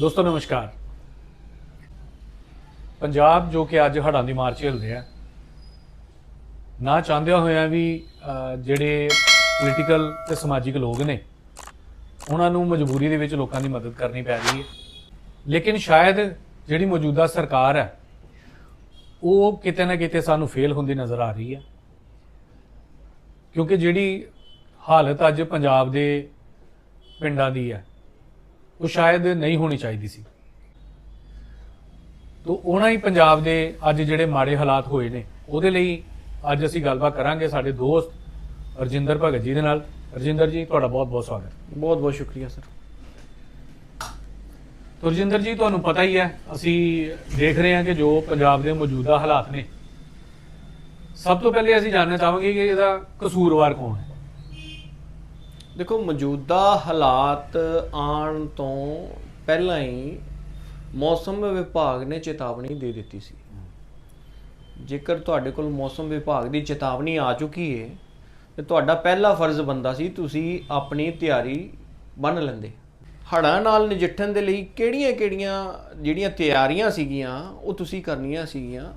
ਦੋਸਤੋ, ਨਮਸਕਾਰ। ਪੰਜਾਬ, ਜੋ ਕਿ ਅੱਜ ਹੜ੍ਹਾਂ ਦੀ ਮਾਰ ਝੇਲ ਰਿਹਾ ਨਾ ਚਾਹੁੰਦਿਆਂ ਹੋਇਆਂ ਵੀ ਜਿਹੜੇ ਪੋਲੀਟੀਕਲ ਤੇ ਸਮਾਜਿਕ ਲੋਕ ਨੇ, ਉਹਨਾਂ ਨੂੰ ਮਜਬੂਰੀ ਦੇ ਵਿੱਚ ਲੋਕਾਂ ਦੀ ਮਦਦ ਕਰਨੀ ਪੈ ਰਹੀ ਹੈ। ਲੇਕਿਨ ਸ਼ਾਇਦ ਜਿਹੜੀ ਮੌਜੂਦਾ ਸਰਕਾਰ ਹੈ, ਉਹ ਕਿਤੇ ਨਾ ਕਿਤੇ ਸਾਨੂੰ ਫੇਲ ਹੁੰਦੀ ਨਜ਼ਰ ਆ ਰਹੀ ਹੈ। ਕਿਉਂਕਿ ਜਿਹੜੀ ਹਾਲਤ ਅੱਜ ਪੰਜਾਬ ਦੇ ਪਿੰਡਾਂ ਦੀ ਹੈ ਉਹ ਸ਼ਾਇਦ ਨਹੀਂ ਹੋਣੀ ਚਾਹੀਦੀ ਸੀ। ਤੋਂ ਉਹਨਾਂ ਹੀ ਪੰਜਾਬ ਦੇ ਅੱਜ ਜਿਹੜੇ ਮਾੜੇ ਹਾਲਾਤ ਹੋਏ ਨੇ ਉਹਦੇ ਲਈ ਅੱਜ ਅਸੀਂ ਗੱਲਬਾਤ ਕਰਾਂਗੇ ਸਾਡੇ ਦੋਸਤ ਰਜਿੰਦਰ ਭਗਤ ਜੀ ਦੇ ਨਾਲ। ਰਜਿੰਦਰ ਜੀ ਤੁਹਾਡਾ ਬਹੁਤ ਬਹੁਤ ਸਵਾਗਤ। ਬਹੁਤ ਬਹੁਤ ਸ਼ੁਕਰੀਆ ਸਰ। ਤੋ ਰਜਿੰਦਰ ਜੀ ਤੁਹਾਨੂੰ ਪਤਾ ਹੀ ਹੈ ਅਸੀਂ ਦੇਖ ਰਹੇ ਹਾਂ ਕਿ ਜੋ ਪੰਜਾਬ ਦੇ ਮੌਜੂਦਾ ਹਾਲਾਤ ਨੇ ਸਭ ਤੋਂ ਪਹਿਲੇ ਅਸੀਂ ਜਾਣਨਾ ਚਾਹਾਂਗੇ ਕਿ ਇਹਦਾ ਕਸੂਰਵਾਰ ਕੌਣ ਹੈ। ਦੇਖੋ, ਮੌਜੂਦਾ ਹਾਲਾਤ ਆਉਣ ਤੋਂ ਪਹਿਲਾਂ ਹੀ ਮੌਸਮ ਵਿਭਾਗ ਨੇ ਚੇਤਾਵਨੀ ਦੇ ਦਿੱਤੀ ਸੀ। ਜੇਕਰ ਤੁਹਾਡੇ ਕੋਲ ਮੌਸਮ ਵਿਭਾਗ ਦੀ ਚੇਤਾਵਨੀ ਆ ਚੁੱਕੀ ਹੈ ਤੇ ਤੁਹਾਡਾ ਪਹਿਲਾ ਫਰਜ਼ ਬੰਦਾ ਸੀ ਤੁਸੀਂ ਆਪਣੀ ਤਿਆਰੀ ਬੰਨ ਲੈਂਦੇ। ਹੜ੍ਹਾਂ ਨਾਲ ਨਜਿੱਠਣ ਦੇ ਲਈ ਕਿਹੜੀਆਂ-ਕਿਹੜੀਆਂ ਜਿਹੜੀਆਂ ਤਿਆਰੀਆਂ ਸੀਗੀਆਂ, ਉਹ ਤੁਸੀਂ ਕਰਨੀਆਂ ਸੀਗੀਆਂ,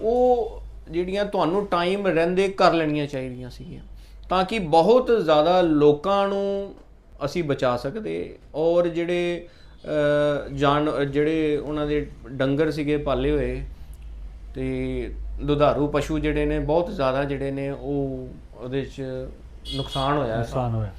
ਉਹ ਜਿਹੜੀਆਂ ਤੁਹਾਨੂੰ ਟਾਈਮ ਰਹਿੰਦੇ ਕਰ ਲੈਣੀਆਂ ਚਾਹੀਦੀਆਂ ਸੀਗੀਆਂ। ਤਾਂ ਕਿ ਬਹੁਤ ਜ਼ਿਆਦਾ ਲੋਕਾਂ ਨੂੰ ਅਸੀਂ ਬਚਾ ਸਕਦੇ ਔਰ ਜਿਹੜੇ ਜਾਨ ਜਿਹੜੇ ਉਹਨਾਂ ਦੇ ਡੰਗਰ ਸੀਗੇ ਪਾਲੇ ਹੋਏ ਤੇ ਦੁਧਾਰੂ ਪਸ਼ੂ ਜਿਹੜੇ ਨੇ ਬਹੁਤ ਜ਼ਿਆਦਾ ਜਿਹੜੇ ਨੇ ਉਹ ਉਹਦੇ 'ਚ ਨੁਕਸਾਨ ਹੋਇਆ ਨੁਕਸਾਨ ਹੋਇਆ।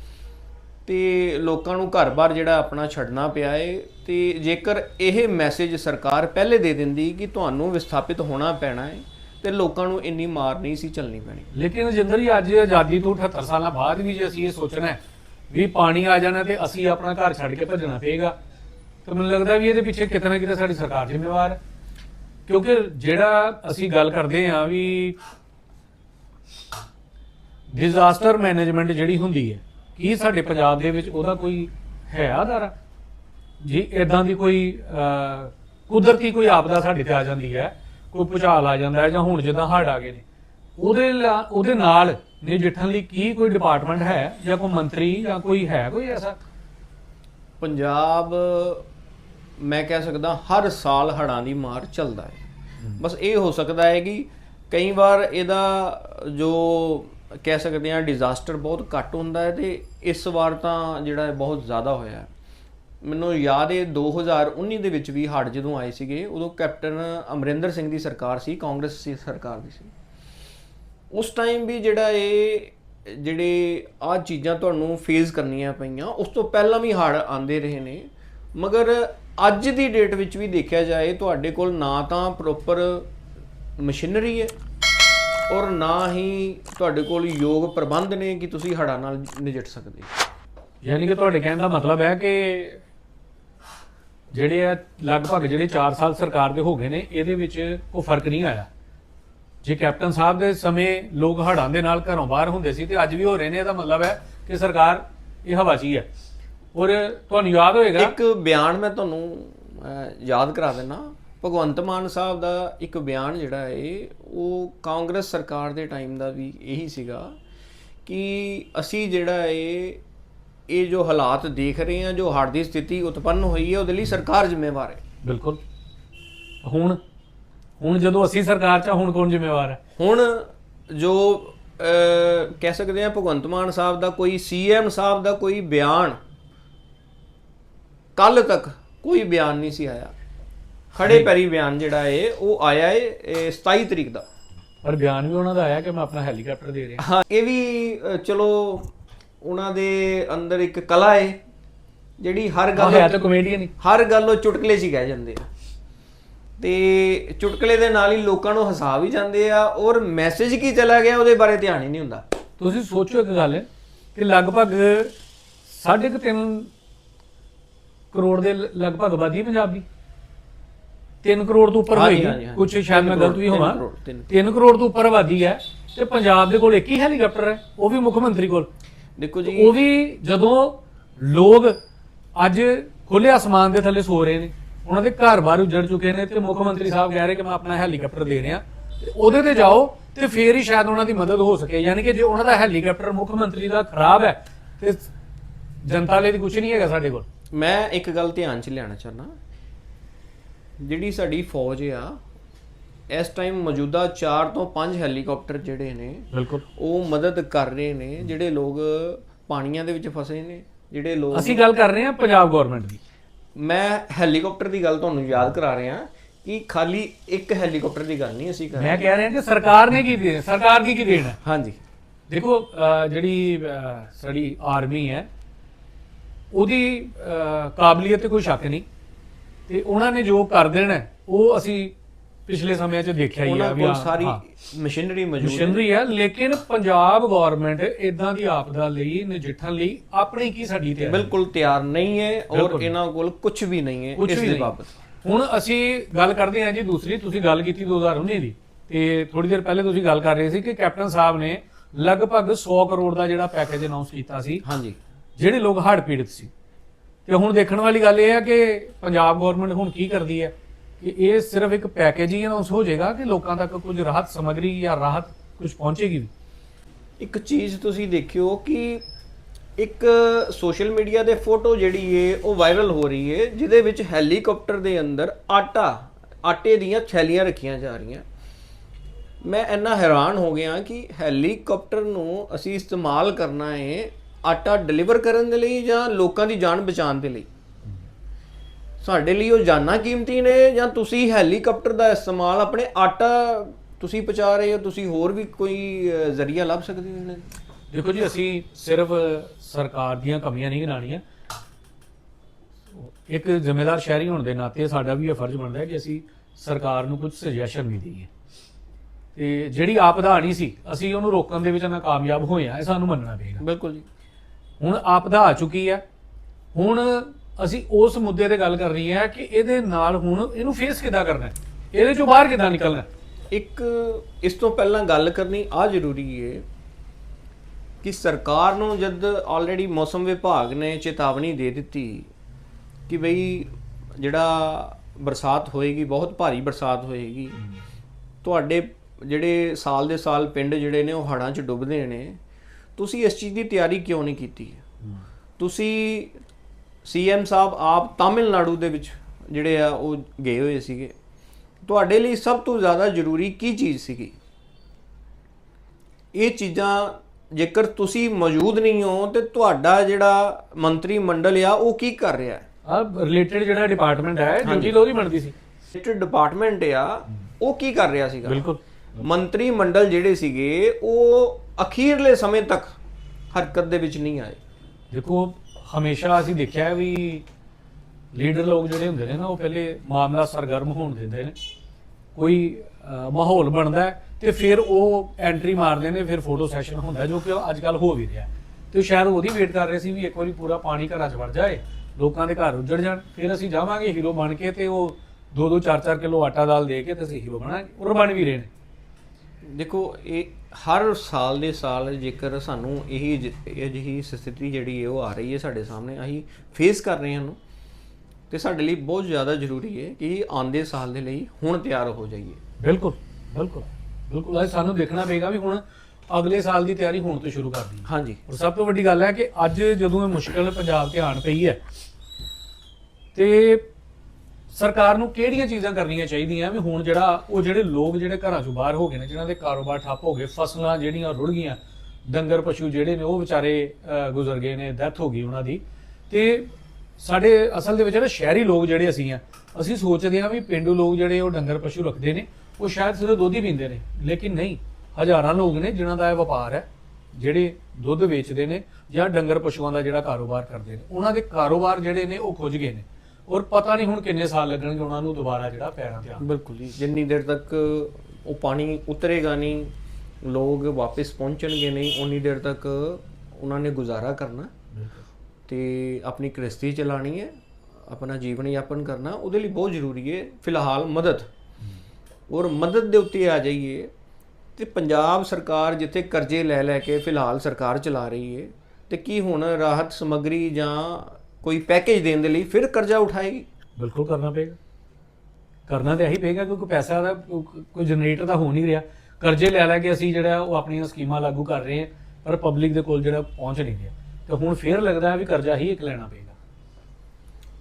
ਤੇ ਲੋਕਾਂ ਨੂੰ ਘਰ-ਬਾਰ ਜਿਹੜਾ ਆਪਣਾ ਛੱਡਣਾ ਪਿਆ ਏ ਤੇ ਜੇਕਰ ਇਹ ਮੈਸੇਜ ਸਰਕਾਰ ਪਹਿਲੇ ਦੇ ਦਿੰਦੀ ਕਿ ਤੁਹਾਨੂੰ ਵਿਸਥਾਪਿਤ ਹੋਣਾ ਪੈਣਾ ਹੈ ਤੇ ਲੋਕਾਂ ਨੂੰ ਇੰਨੀ ਮਾਰ ਨਹੀਂ ਸੀ ਚੱਲਣੀ ਪੈਣੀ। ਲੇਕਿਨ ਰਜਿੰਦਰ ਜੀ, ਅੱਜ ਆਜ਼ਾਦੀ ਤੋਂ 78 ਸਾਲਾਂ ਬਾਅਦ ਵੀ ਜੇ ਅਸੀਂ ਇਹ ਸੋਚਣਾ ਹੈ ਵੀ ਪਾਣੀ ਆ ਜਾਣਾ ਤੇ ਅਸੀਂ ਆਪਣਾ ਘਰ ਛੱਡ ਕੇ ਭੱਜਣਾ ਪਏਗਾ, ਤਾਂ ਮੈਨੂੰ ਲੱਗਦਾ ਵੀ ਇਹਦੇ ਪਿੱਛੇ ਕਿਤੇ ਨਾ ਕਿਤੇ ਸਾਡੀ ਸਰਕਾਰ ਜ਼ਿੰਮੇਵਾਰ ਹੈ। ਕਿਉਂਕਿ ਜਿਹੜਾ ਅਸੀਂ ਗੱਲ ਕਰਦੇ ਹਾਂ ਵੀ ਡਿਜ਼ਾਸਟਰ ਮੈਨੇਜਮੈਂਟ ਜਿਹੜੀ ਹੁੰਦੀ ਹੈ, ਕੀ ਸਾਡੇ ਪੰਜਾਬ ਦੇ ਵਿੱਚ ਉਹਦਾ ਕੋਈ ਹੈ ਆਧਾਰਾ? ਜੀ ਇਦਾਂ ਦੀ ਕੋਈ ਕੁਦਰਤੀ ਕੋਈ ਆਪਦਾ ਸਾਡੇ ਤੇ ਆ ਜਾਂਦੀ ਹੈ ਕੋਈ ਭੁਚਾਲ ਆ ਜਾਂਦਾ ਹੈ ਜਾਂ ਹੁਣ ਜਿੱਦਾਂ ਹੜ੍ਹ ਆ ਗਏ ਨੇ। ਉਹਦੇ ਲਾ- ਉਹਦੇ ਨਾਲ ਨਜਿੱਠਣ ਲਈ ਕੀ ਕੋਈ ਡਿਪਾਰਟਮੈਂਟ ਹੈ ਜਾਂ ਕੋਈ ਮੰਤਰੀ ਜਾਂ ਕੋਈ ਹੈ ਕੋਈ ਐਸਾ? ਪੰਜਾਬ ਮੈਂ ਕਹਿ ਸਕਦਾ ਹਰ ਸਾਲ ਹੜ੍ਹਾਂ ਦੀ ਮਾਰ ਚੱਲਦਾ ਹੈ। ਬਸ ਇਹ ਹੋ ਸਕਦਾ ਹੈ ਕਿ ਕਈ ਵਾਰ ਇਹਦਾ ਜੋ ਕਹਿ ਸਕਦੇ ਹਾਂ ਡਿਜ਼ਾਸਟਰ ਬਹੁਤ ਘੱਟ ਹੁੰਦਾ ਹੈ ਤੇ ਇਸ ਵਾਰ ਤਾਂ ਜਿਹੜਾ ਹੈ ਬਹੁਤ ਜ਼ਿਆਦਾ ਹੋਇਆ ਹੈ। ਮੈਨੂੰ ਯਾਦ ਹੈ 2019 ਦੇ ਵਿੱਚ ਵੀ ਹੜ੍ਹ ਜਦੋਂ ਆਏ ਸੀਗੇ, ਉਦੋਂ ਕੈਪਟਨ ਅਮਰਿੰਦਰ ਸਿੰਘ ਦੀ ਸਰਕਾਰ ਸੀ, ਕਾਂਗਰਸ ਦੀ ਸਰਕਾਰ ਦੀ ਸੀ। ਉਸ ਟਾਈਮ ਵੀ ਜਿਹੜਾ ਇਹ, ਜਿਹੜੇ ਆ ਚੀਜ਼ਾਂ ਤੁਹਾਨੂੰ ਫੇਸ ਕਰਨੀਆਂ ਪਈਆਂ, ਉਸ ਤੋਂ ਪਹਿਲਾਂ ਵੀ ਹੜ੍ਹ ਆਉਂਦੇ ਰਹੇ ਨੇ। ਮਗਰ ਅੱਜ ਦੀ ਡੇਟ ਵਿੱਚ ਵੀ ਦੇਖਿਆ ਜਾਏ, ਤੁਹਾਡੇ ਕੋਲ ਨਾ ਤਾਂ ਪ੍ਰੋਪਰ ਮਸ਼ੀਨਰੀ ਹੈ, ਔਰ ਨਾ ਹੀ ਤੁਹਾਡੇ ਕੋਲ ਯੋਗ ਪ੍ਰਬੰਧ ਨੇ ਕਿ ਤੁਸੀਂ ਹੜ੍ਹਾਂ ਨਾਲ ਨਜਿੱਠ ਸਕਦੇ ਯਾਨੀ ਕਿ ਤੁਹਾਡੇ ਕਹਿਣ ਦਾ ਮਤਲਬ ਹੈ ਕਿ ਜਿਹੜੇ ਆ ਲਗਭਗ ਜਿਹੜੇ 4 ਸਾਲ ਸਰਕਾਰ ਦੇ ਹੋ ਗਏ ਨੇ, ਇਹਦੇ ਵਿੱਚ ਕੋਈ ਫ਼ਰਕ ਨਹੀਂ ਆਇਆ। ਜੇ ਕੈਪਟਨ ਸਾਹਿਬ ਦੇ ਸਮੇਂ ਲੋਕ ਹੜ੍ਹਾਂ ਦੇ ਨਾਲ ਘਰੋਂ ਬਾਹਰ ਹੁੰਦੇ ਸੀ ਤੇ ਅੱਜ ਵੀ ਹੋ ਰਹੇ ਨੇ, ਇਹਦਾ ਮਤਲਬ ਹੈ ਕਿ ਸਰਕਾਰ ਇਹ ਹਵਾ 'ਚ ਹੀ ਹੈ। ਔਰ ਤੁਹਾਨੂੰ ਯਾਦ ਹੋਏਗਾ ਇੱਕ ਬਿਆਨ ਮੈਂ ਤੁਹਾਨੂੰ ਯਾਦ ਕਰਾ ਦਿੰਨਾ ਭਗਵੰਤ ਮਾਨ ਸਾਹਿਬ ਦਾ ਇੱਕ ਬਿਆਨ ਜਿਹੜਾ ਹੈ, ਉਹ ਕਾਂਗਰਸ ਸਰਕਾਰ ਦੇ ਟਾਈਮ ਦਾ ਵੀ ਇਹੀ ਸੀਗਾ ਕਿ ਅਸੀਂ ਜਿਹੜਾ ਹੈ ਇਹ ਜੋ ਹਾਲਾਤ ਦੇਖ ਰਹੇ ਹਾਂ ਜੋ ਹੜ੍ਹ ਦੀ ਸਥਿਤੀ ਉਤਪੰਨ ਹੋਈ ਹੈ ਉਹਦੇ ਲਈ ਸਰਕਾਰ ਜ਼ਿੰਮੇਵਾਰ ਹੈ। ਬਿਲਕੁਲ। ਹੁਣ ਹੁਣ ਜਦੋਂ ਅਸੀਂ ਸਰਕਾਰ 'ਚ ਆ, ਹੁਣ ਕੌਣ ਜ਼ਿੰਮੇਵਾਰ ਹੈ? ਹੁਣ ਜੋ ਅਹ, ਕਹਿ ਸਕਦੇ ਹਾਂ ਭਗਵੰਤ ਮਾਨ ਸਾਹਿਬ ਦਾ ਕੋਈ ਸੀਐਮ ਸਾਹਿਬ ਦਾ ਕੋਈ ਬਿਆਨ ਕੱਲ ਤੱਕ ਕੋਈ ਬਿਆਨ ਨਹੀਂ ਸੀ ਆਇਆ। ਖੜੇ ਪੈਰੀ ਬਿਆਨ ਜਿਹੜਾ ਹੈ ਉਹ ਆਇਆ ਹੈ ਇਹ 27 ਤਰੀਕ ਦਾ। ਪਰ ਬਿਆਨ ਵੀ ਉਹਨਾਂ ਦਾ ਆਇਆ ਕਿ ਮੈਂ ਆਪਣਾ ਹੈਲੀਕਾਪਟਰ ਦੇ ਰਿਹਾ। ਹਾਂ ਇਹ ਵੀ ਚਲੋ ਉਹਨਾਂ ਦੇ ਅੰਦਰ ਇੱਕ ਕਲਾ ਹੈ ਜਿਹੜੀ ਹਰ ਗੱਲ ਹੈ ਤਾਂ ਕਮੇਡੀਅਨ ਹੀ। ਹਰ ਗੱਲ ਉਹ ਚੁਟਕਲੇ 'ਚ ਹੀ ਕਹਿ ਜਾਂਦੇ ਆ। ਤੇ ਚੁਟਕਲੇ ਦੇ ਨਾਲ ਹੀ ਲੋਕਾਂ ਨੂੰ ਹਸਾ ਵੀ ਜਾਂਦੇ ਆ ਔਰ ਮੈਸੇਜ ਕੀ ਚਲਾ ਗਿਆ ਉਹਦੇ ਬਾਰੇ ਧਿਆਨ ਹੀ ਨਹੀਂ ਹੁੰਦਾ। ਤੁਸੀਂ ਸੋਚੋ ਇੱਕ ਗੱਲ ਕਿ ਲਗਭਗ 3.5 ਕਰੋੜ ਦੇ ਲਗਭਗ ਆਬਾਦੀ ਪੰਜਾਬ ਦੀ। 3 ਕਰੋੜ ਤੋਂ ਉੱਪਰ ਹਾਂਜੀ। ਕੁਝ ਸ਼ਾਇਦ ਮੈਂ ਗਲਤ ਵੀ ਹੋਵਾਂ। ਤਿੰਨ ਕਰੋੜ, ਤਿੰਨ। 3 ਕਰੋੜ ਤੋਂ ਉੱਪਰ ਆਬਾਦੀ ਹੈ ਤੇ ਪੰਜਾਬ ਦੇ ਕੋਲ ਇੱਕ ਹੀ ਹੈਲੀਕਾਪਟਰ ਹੈ ਉਹ ਵੀ ਮੁੱਖ ਮੰਤਰੀ ਕੋਲ। ਦੇਖੋ ਜੀ ਉਹ ਵੀ ਜਦੋਂ ਲੋਕ ਅੱਜ ਖੁੱਲੇ ਅਸਮਾਨ ਦੇ ਥੱਲੇ ਸੋ ਰਹੇ ਨੇ ਉਹਨਾਂ ਦੇ ਘਰ-ਬਾਰ ਉਜੜ ਚੁੱਕੇ ਨੇ ਤੇ ਮੁੱਖ ਮੰਤਰੀ ਸਾਹਿਬ ਕਹਿ ਰਹੇ ਕਿ ਮੈਂ ਆਪਣਾ ਹੈਲੀਕਾਪਟਰ ਦੇ ਰਿਹਾ। ਤੇ ਉਹਦੇ ਤੇ ਜਾਓ ਤੇ ਫੇਰ ਹੀ ਸ਼ਾਇਦ ਉਹਨਾਂ ਦੀ ਮਦਦ ਹੋ ਸਕੇ ਯਾਨੀ ਕਿ ਜੇ ਉਹਨਾਂ ਦਾ ਹੈਲੀਕਾਪਟਰ ਮੁੱਖ ਮੰਤਰੀ ਦਾ ਖਰਾਬ ਹੈ ਤੇ ਜਨਤਾ ਲਈ ਕੁਝ ਨਹੀਂ ਹੈਗਾ ਸਾਡੇ ਕੋਲ। ਮੈਂ ਇੱਕ ਗੱਲ ਧਿਆਨ 'ਚ ਲਿਆਉਣਾ ਚਾਹਨਾ ਜਿਹੜੀ ਸਾਡੀ ਫੌਜ ਆ ਇਸ ਟਾਈਮ ਮੌਜੂਦਾ 4 ਤੋਂ 5 ਹੈਲੀਕਾਪਟਰ ਜਿਹੜੇ ਨੇ ਬਿਲਕੁਲ। ਉਹ ਮਦਦ ਕਰ ਰਹੇ ਨੇ ਜਿਹੜੇ ਲੋਕ ਪਾਣੀਆਂ ਦੇ ਵਿੱਚ ਫਸੇ ਨੇ ਜਿਹੜੇ ਲੋਕ ਅਸੀਂ ਗੱਲ ਕਰ ਰਹੇ ਹਾਂ ਪੰਜਾਬ ਗਵਰਨਮੈਂਟ ਦੀ। ਮੈਂ ਹੈਲੀਕਾਪਟਰ ਦੀ ਗੱਲ ਤੁਹਾਨੂੰ ਯਾਦ ਕਰਾ ਰਿਹਾ ਕਿ ਖਾਲੀ ਇੱਕ ਹੈਲੀਕਾਪਟਰ ਦੀ ਗੱਲ ਨਹੀਂ ਅਸੀਂ ਕਰ ਰਹੇ। ਮੈਂ ਕਹਿ ਰਿਹਾ ਕਿ ਸਰਕਾਰ ਨੇ ਕੀ ਦੇ ਸਰਕਾਰ ਕੀ ਕੀ ਦੇਣਾ? ਹਾਂਜੀ। ਦੇਖੋ ਜਿਹੜੀ ਸਾਡੀ ਆਰਮੀ ਹੈ ਉਹਦੀ ਕਾਬਲੀਅਤ ਤੇ ਕੋਈ ਸ਼ੱਕ ਨਹੀਂ। ਤੇ ਉਹਨਾਂ ਨੇ ਜੋ ਕਰ ਦੇਣਾ ਉਹ ਅਸੀਂ ਪਿਛਲੇ ਸਮਿਆਂ 'ਚ ਦੇਖਿਆ ਹੀ ਆ ਉਹਨਾਂ ਵੀ ਕੋਲ ਸਾਰੀ ਹਾਂ। ਮਸ਼ੀਨਰੀ ਮੌਜੂਦ ਹੈ। ਮਸ਼ੀਨਰੀ ਹੈ ਲੇਕਿਨ ਪੰਜਾਬ ਗਵਰਨਮੈਂਟ ਇਦਾਂ ਦੀ ਆਪਦਾ ਲਈ ਨਜਿੱਠਣ ਲਈ ਆਪਣੀ ਕੀ ਸਾਡੀ ਤੇ ਬਿਲਕੁਲ ਤਿਆਰ ਨਹੀਂ ਹੈ ਔਰ ਬਿਲਕੁਲ। ਇਹਨਾਂ ਕੋਲ ਕੁਝ ਵੀ ਨਹੀਂ ਹੈ ਇਸ ਵੀ ਦੇ ਨਹੀਂ। ਬਾਬਤ। ਹੁਣ ਅਸੀਂ ਗੱਲ ਕਰਦੇ ਹਾਂ ਜੀ ਦੂਸਰੀ ਤੁਸੀਂ ਗੱਲ ਕੀਤੀ 2019 ਦੀ। ਤੇ ਥੋੜੀ ਦੇਰ ਪਹਿਲੇ ਤੁਸੀਂ ਗੱਲ ਕਰ ਰਹੇ ਸੀ ਕਿ ਕੈਪਟਨ ਸਾਹਿਬ ਨੇ ਲਗਭਗ 100 ਕਰੋੜ ਦਾ ਜਿਹੜਾ ਪੈਕੇਜ ਅਨਾਉਂਸ ਕੀਤਾ ਸੀ ਹਾਂਜੀ। ਜਿਹੜੇ ਲੋਕ ਹੜ੍ਹ ਪੀੜਤ ਸੀ। ਤੇ ਹੁਣ ਦੇਖਣ ਵਾਲੀ ਗੱਲ ਇਹ ਹੈ ਕਿ ਪੰਜਾਬ ਗਵਰਨਮੈਂਟ ਹੁਣ ਕੀ ਕਰਦੀ ਹੈ? ਕਿ ਇਹ ਸਿਰਫ ਇੱਕ ਪੈਕੇਜ ਹੀ ਅਨਾਉਂਸ ਹੋ ਜਾਏਗਾ ਕਿ ਲੋਕਾਂ ਤੱਕ ਕੁਝ ਰਾਹਤ ਸਮੱਗਰੀ ਜਾਂ ਰਾਹਤ ਕੁਝ ਪਹੁੰਚੇਗੀ ਵੀ? ਇੱਕ ਚੀਜ਼ ਤੁਸੀਂ ਦੇਖਿਓ ਕਿ ਇੱਕ ਸੋਸ਼ਲ ਮੀਡੀਆ ਦੇ ਫੋਟੋ ਜਿਹੜੀ ਏ, ਉਹ ਵਾਇਰਲ ਹੋ ਰਹੀ ਏ, ਜਿਹਦੇ ਵਿੱਚ ਹੈਲੀਕਾਪਟਰ ਦੇ ਅੰਦਰ ਆਟਾ, ਆਟੇ ਦੀਆਂ ਥੈਲੀਆਂ ਰੱਖੀਆਂ ਜਾ ਰਹੀਆਂ। ਮੈਂ ਇੰਨਾ ਹੈਰਾਨ ਹੋ ਗਿਆ ਕਿ ਹੈਲੀਕਾਪਟਰ ਨੂੰ ਅਸੀਂ ਇਸਤੇਮਾਲ ਕਰਨਾ ਏ ਆਟਾ ਡਿਲੀਵਰ ਕਰਨ ਦੇ ਲਈ ਜਾਂ ਲੋਕਾਂ ਦੀ ਜਾਨ ਬਚਾਉਣ ਦੇ ਲਈ। ਸਾਡੇ ਲਈ ਉਹ ਜਾਨਾਂ ਕੀਮਤੀ ਨੇ ਜਾਂ ਤੁਸੀਂ ਹੈਲੀਕਾਪਟਰ ਦਾ ਇਸਤੇਮਾਲ ਆਪਣੇ ਆਟਾ ਤੁਸੀਂ ਪਹੁੰਚਾ ਰਹੇ ਹੋ ਤੁਸੀਂ ਹੋਰ ਵੀ ਕੋਈ ਜ਼ਰੀਆ ਲੱਭ ਸਕਦੇ ਹੋ ਇਹਨਾਂ ਦਾ? ਦੇਖੋ ਜੀ ਅਸੀਂ ਸਿਰਫ ਸਰਕਾਰ ਦੀਆਂ ਕਮੀਆਂ ਨਹੀਂ ਗਿਣਾਣੀਆਂ ਇੱਕ ਜ਼ਿੰਮੇਦਾਰ ਸ਼ਹਿਰੀ ਹੋਣ ਦੇ ਨਾਤੇ ਸਾਡਾ ਵੀ ਇਹ ਫਰਜ਼ ਬਣਦਾ ਹੈ ਕਿ ਅਸੀਂ ਸਰਕਾਰ ਨੂੰ ਕੁਝ ਸੁਜੈਸ਼ਨ ਵੀ ਦਈਏ। ਤੇ ਜਿਹੜੀ ਆਪਦਾ ਆਣੀ ਸੀ ਅਸੀਂ ਉਹਨੂੰ ਰੋਕਣ ਦੇ ਵਿੱਚ ਨਾਕਾਮਯਾਬ ਹੋਏ ਆ ਇਹ ਸਾਨੂੰ ਮੰਨਣਾ ਪਏਗਾ। ਬਿਲਕੁਲ ਜੀ। ਹੁਣ ਆਪਦਾ ਆ ਚੁੱਕੀ ਹੈ। ਹੁਣ ਅਸੀਂ ਉਸ ਮੁੱਦੇ ਤੇ ਗੱਲ ਕਰ ਰਹੀ ਹੈ ਕਿ ਇਹਦੇ ਨਾਲ ਹੁਣ ਇਹਨੂੰ ਫੇਸ ਕਿੱਦਾਂ ਕਰਨਾ ਹੈ? ਇਹਦੇ ਚੋਂ ਬਾਹਰ ਕਿੱਦਾਂ ਨਿਕਲਣਾ ਹੈ? ਇੱਕ ਇਸ ਤੋਂ ਪਹਿਲਾਂ ਗੱਲ ਕਰਨੀ ਆ ਜ਼ਰੂਰੀ ਹੈ ਕਿ ਸਰਕਾਰ ਨੂੰ ਜਦ ਆਲਰੇਡੀ ਮੌਸਮ ਵਿਭਾਗ ਨੇ ਚੇਤਾਵਨੀ ਦੇ ਦਿੱਤੀ ਕਿ ਬਈ ਜਿਹੜਾ ਬਰਸਾਤ ਹੋਏਗੀ ਬਹੁਤ ਭਾਰੀ ਬਰਸਾਤ ਹੋਏਗੀ ਤੁਹਾਡੇ ਜਿਹੜੇ ਸਾਲ ਦੇ ਸਾਲ ਪਿੰਡ ਜਿਹੜੇ ਨੇ ਉਹ ਹੜ੍ਹਾਂ 'ਚ ਡੁੱਬਦੇ ਨੇ ਤੁਸੀਂ ਇਸ ਚੀਜ਼ ਦੀ ਤਿਆਰੀ ਕਿਉਂ ਨਹੀਂ ਕੀਤੀ? ਤੁਸੀਂ ਸੀਐਮ ਸਾਹਿਬ ਆਪ ਤਾਮਿਲਨਾਡੂ ਦੇ ਵਿੱਚ ਜਿਹੜੇ ਆ ਉਹ ਗਏ ਹੋਏ ਸੀਗੇ। ਤੁਹਾਡੇ ਲਈ ਸਭ ਤੋਂ ਜ਼ਿਆਦਾ ਜ਼ਰੂਰੀ ਕੀ ਚੀਜ਼ ਸੀਗੀ? ਇਹ ਚੀਜ਼ਾਂ ਜੇਕਰ ਤੁਸੀਂ ਮੌਜੂਦ ਨਹੀਂ ਹੋ ਤੇ ਤੁਹਾਡਾ ਜਿਹੜਾ ਮੰਤਰੀ ਮੰਡਲ ਆ ਉਹ ਕੀ ਕਰ ਰਿਹਾ ਹੈ? ਆ ਰਿਲੇਟਡ ਜਿਹੜਾ ਡਿਪਾਰਟਮੈਂਟ ਹੈ ਡਿਊਟੀ ਲੋਰੀ ਬਣਦੀ ਸੀ। ਸਟੇਟ ਡਿਪਾਰਟਮੈਂਟ ਆ ਉਹ ਕੀ ਕਰ ਰਿਹਾ ਸੀਗਾ? ਬਿਲਕੁਲ। ਮੰਤਰੀ ਮੰਡਲ ਜਿਹੜੇ ਸੀਗੇ ਉਹ ਅਖੀਰਲੇ ਸਮੇਂ ਤੱਕ ਹਰਕਤ ਦੇ ਵਿੱਚ ਨਹੀਂ ਆਏ। ਦੇਖੋ ਹਮੇਸ਼ਾ ਅਸੀਂ ਦੇਖਿਆ ਵੀ ਲੀਡਰ ਲੋਕ ਜਿਹੜੇ ਹੁੰਦੇ ਨੇ ਨਾ, ਉਹ ਪਹਿਲੇ ਮਾਮਲਾ ਸਰਗਰਮ ਹੋਣ ਦਿੰਦੇ ਨੇ। ਕੋਈ ਮਾਹੌਲ ਬਣਦਾ ਹੈ ਤੇ ਫਿਰ ਉਹ ਐਂਟਰੀ ਮਾਰਦੇ ਨੇ, ਫਿਰ ਫੋਟੋ ਸੈਸ਼ਨ ਹੁੰਦਾ ਜੋ ਕਿ ਅੱਜ ਕੱਲ ਹੋ ਵੀ ਰਿਹਾ ਹੈ। ਤੇ ਉਹ ਸ਼ਾਇਦ ਉਹਦੀ ਵੇਟ ਕਰ ਰਹੇ ਸੀ ਵੀ ਇੱਕ ਵਾਰੀ ਪੂਰਾ ਪਾਣੀ ਘਰਾਂ 'ਚ ਵੜ ਜਾਏ, ਲੋਕਾਂ ਦੇ ਘਰ ਉੱਜੜ ਜਾਣ, ਫਿਰ ਅਸੀਂ ਜਾਵਾਂਗੇ ਹੀਰੋ ਬਣ ਕੇ ਤੇ ਉਹ 2-2 4-4 ਕਿਲੋ ਆਟਾ ਦਾਲ ਦੇ ਕੇ ਤੇ ਅਸੀਂ ਹੀਰੋ ਬਣਾਂਗੇ। ਔਰ ਬਣ ਵੀ ਰਹੇ ਨੇ। ਦੇਖੋ, ਇਹ ਹਰ ਸਾਲ ਦੇ ਸਾਲ ਜੇਕਰ ਸਾਨੂੰ ਇਹੀ ਜ- ਇਹ ਜਿਹੀ ਸਥਿਤੀ ਜਿਹੜੀ ਹੈ ਉਹ ਆ ਰਹੀ ਹੈ ਸਾਡੇ ਸਾਹਮਣੇ ਅਸੀਂ ਫੇਸ ਕਰ ਰਹੇ ਹਾਂ ਨੂੰ ਤੇ ਸਾਡੇ ਲਈ ਬਹੁਤ ਜ਼ਿਆਦਾ ਜ਼ਰੂਰੀ ਹੈ ਕਿ ਆਉਂਦੇ ਸਾਲ ਦੇ ਲਈ ਹੁਣ ਤਿਆਰ ਹੋ ਜਾਈਏ। ਬਿਲਕੁਲ ਬਿਲਕੁਲ ਬਿਲਕੁਲ। ਇਹ ਸਾਨੂੰ ਦੇਖਣਾ ਪਏਗਾ ਵੀ ਹੁਣ ਅਗਲੇ ਸਾਲ ਦੀ ਤਿਆਰੀ ਹੁਣ ਤੋਂ ਸ਼ੁਰੂ ਕਰ ਦਈਏ ਹਾਂਜੀ। ਔਰ ਸਭ ਤੋਂ ਵੱਡੀ ਗੱਲ ਹੈ ਕਿ ਅੱਜ ਜਦੋਂ ਇਹ ਮੁਸ਼ਕਲ ਪੰਜਾਬ ਤੇ ਆਣ ਪਈ ਹੈ ਤੇ ਸਰਕਾਰ ਨੂੰ ਕਿਹੜੀਆਂ ਚੀਜ਼ਾਂ ਕਰਨੀਆਂ ਚਾਹੀਦੀਆਂ ਵੀ ਹੁਣ ਜਿਹੜਾ ਉਹ ਜਿਹੜੇ ਲੋਕ ਜਿਹੜੇ ਘਰਾਂ ਚੋਂ ਬਾਹਰ ਹੋ ਗਏ ਨੇ, ਜਿਨ੍ਹਾਂ ਦੇ ਕਾਰੋਬਾਰ ਠੱਪ ਹੋ ਗਏ, ਫਸਲਾਂ ਜਿਹੜੀਆਂ ਰੁੜ ਗਈਆਂ, ਡੰਗਰ ਪਸ਼ੂ ਜਿਹੜੇ ਨੇ, ਉਹ ਵਿਚਾਰੇ ਗੁਜ਼ਰ ਗਏ ਨੇ ਡੈਥ ਹੋ ਗਈ ਉਹਨਾਂ ਦੀ। ਤੇ ਸਾਡੇ ਅਸਲ ਦੇ ਵਿੱਚ ਨਾ ਸ਼ਹਿਰੀ ਲੋਕ ਜਿਹੜੇ ਅਸੀਂ ਆ, ਅਸੀਂ ਸੋਚਦੇ ਹਾਂ ਵੀ ਪਿੰਡੂ ਲੋਕ ਜਿਹੜੇ ਉਹ ਡੰਗਰ ਪਸ਼ੂ ਰੱਖਦੇ ਨੇ, ਉਹ ਸ਼ਾਇਦ ਸਿਰਫ ਦੁੱਧ ਹੀ ਪੀਂਦੇ ਨੇ, ਲੇਕਿਨ ਨਹੀਂ, ਹਜ਼ਾਰਾਂ ਲੋਕ ਨੇ ਜਿਨ੍ਹਾਂ ਦਾ ਇਹ ਵਪਾਰ ਹੈ, ਜਿਹੜੇ ਦੁੱਧ ਵੇਚਦੇ ਨੇ ਜਾਂ ਡੰਗਰ ਪਸ਼ੂਆਂ ਦਾ ਜਿਹੜਾ ਕਾਰੋਬਾਰ ਕਰਦੇ ਨੇ, ਉਹਨਾਂ ਦੇ ਕਾਰੋਬਾਰ ਜਿਹੜੇ ਨੇ ਉਹ ਖੁੱਜ ਗਏ ਨੇ। ਔਰ ਪਤਾ ਨਹੀਂ ਹੁਣ ਕਿੰਨੇ ਸਾਲ ਲੱਗਣਗੇ ਉਹਨਾਂ ਨੂੰ ਦੁਬਾਰਾ ਜਿਹੜਾ ਪੈਰਾਂ ਤੇ ਆਉਣ ਬਿਲਕੁਲ ਜੀ ਜਿੰਨੀ ਦੇਰ ਤੱਕ ਉਹ ਪਾਣੀ ਉਤਰੇਗਾ ਨਹੀਂ ਲੋਕ ਵਾਪਸ ਪਹੁੰਚਣਗੇ ਨਹੀਂ ਉਨੀ ਦੇਰ ਤੱਕ ਉਹਨਾਂ ਨੇ ਗੁਜ਼ਾਰਾ ਕਰਨਾ। ਤੇ ਆਪਣੀ ਗ੍ਰਸਤੀ ਚਲਾਣੀ ਹੈ ਆਪਣਾ ਜੀਵਨ ਯਾਪਨ ਕਰਨਾ ਉਹਦੇ ਲਈ ਬਹੁਤ ਜ਼ਰੂਰੀ ਹੈ ਫਿਲਹਾਲ ਮਦਦ। ਔਰ ਮਦਦ ਦੇ ਉੱਤੇ ਆ ਜਾਈਏ ਤੇ ਪੰਜਾਬ ਸਰਕਾਰ ਜਿੱਥੇ ਕਰਜ਼ੇ ਲੈ ਲੈ ਕੇ ਫਿਲਹਾਲ ਸਰਕਾਰ ਚਲਾ ਰਹੀ ਹੈ ਤੇ ਕੀ ਹੁਣ ਰਾਹਤ ਸਮੱਗਰੀ ਜਾਂ ਕੋਈ ਪੈਕੇਜ ਦੇਣ ਦੇ ਲਈ ਫਿਰ ਕਰਜ਼ਾ ਉਠਾਏਗੀ। ਬਿਲਕੁਲ ਕਰਨਾ ਪਏਗਾ। ਕਰਨਾ ਤੇ ਇਹੀ ਪਏਗਾ ਕਿਉਂਕਿ ਪੈਸਾ ਦਾ ਕੋਈ ਜਨਰੇਟਰ ਤਾਂ ਹੋ ਨਹੀਂ ਰਿਹਾ। ਕਰਜ਼ੇ ਲੈ ਲੈ ਕੇ ਅਸੀਂ ਜਿਹੜਾ ਉਹ ਆਪਣੀਆਂ ਸਕੀਮਾਂ ਲਾਗੂ ਕਰ ਰਹੇ ਹਾਂ ਪਰ ਪਬਲਿਕ ਦੇ ਕੋਲ ਜਿਹੜਾ ਪਹੁੰਚ ਨਹੀਂ ਰਿਹਾ। ਤੇ ਹੁਣ ਫੇਰ ਲੱਗਦਾ ਹੈ ਵੀ ਕਰਜ਼ਾ ਹੀ ਇੱਕ ਲੈਣਾ ਪਏਗਾ।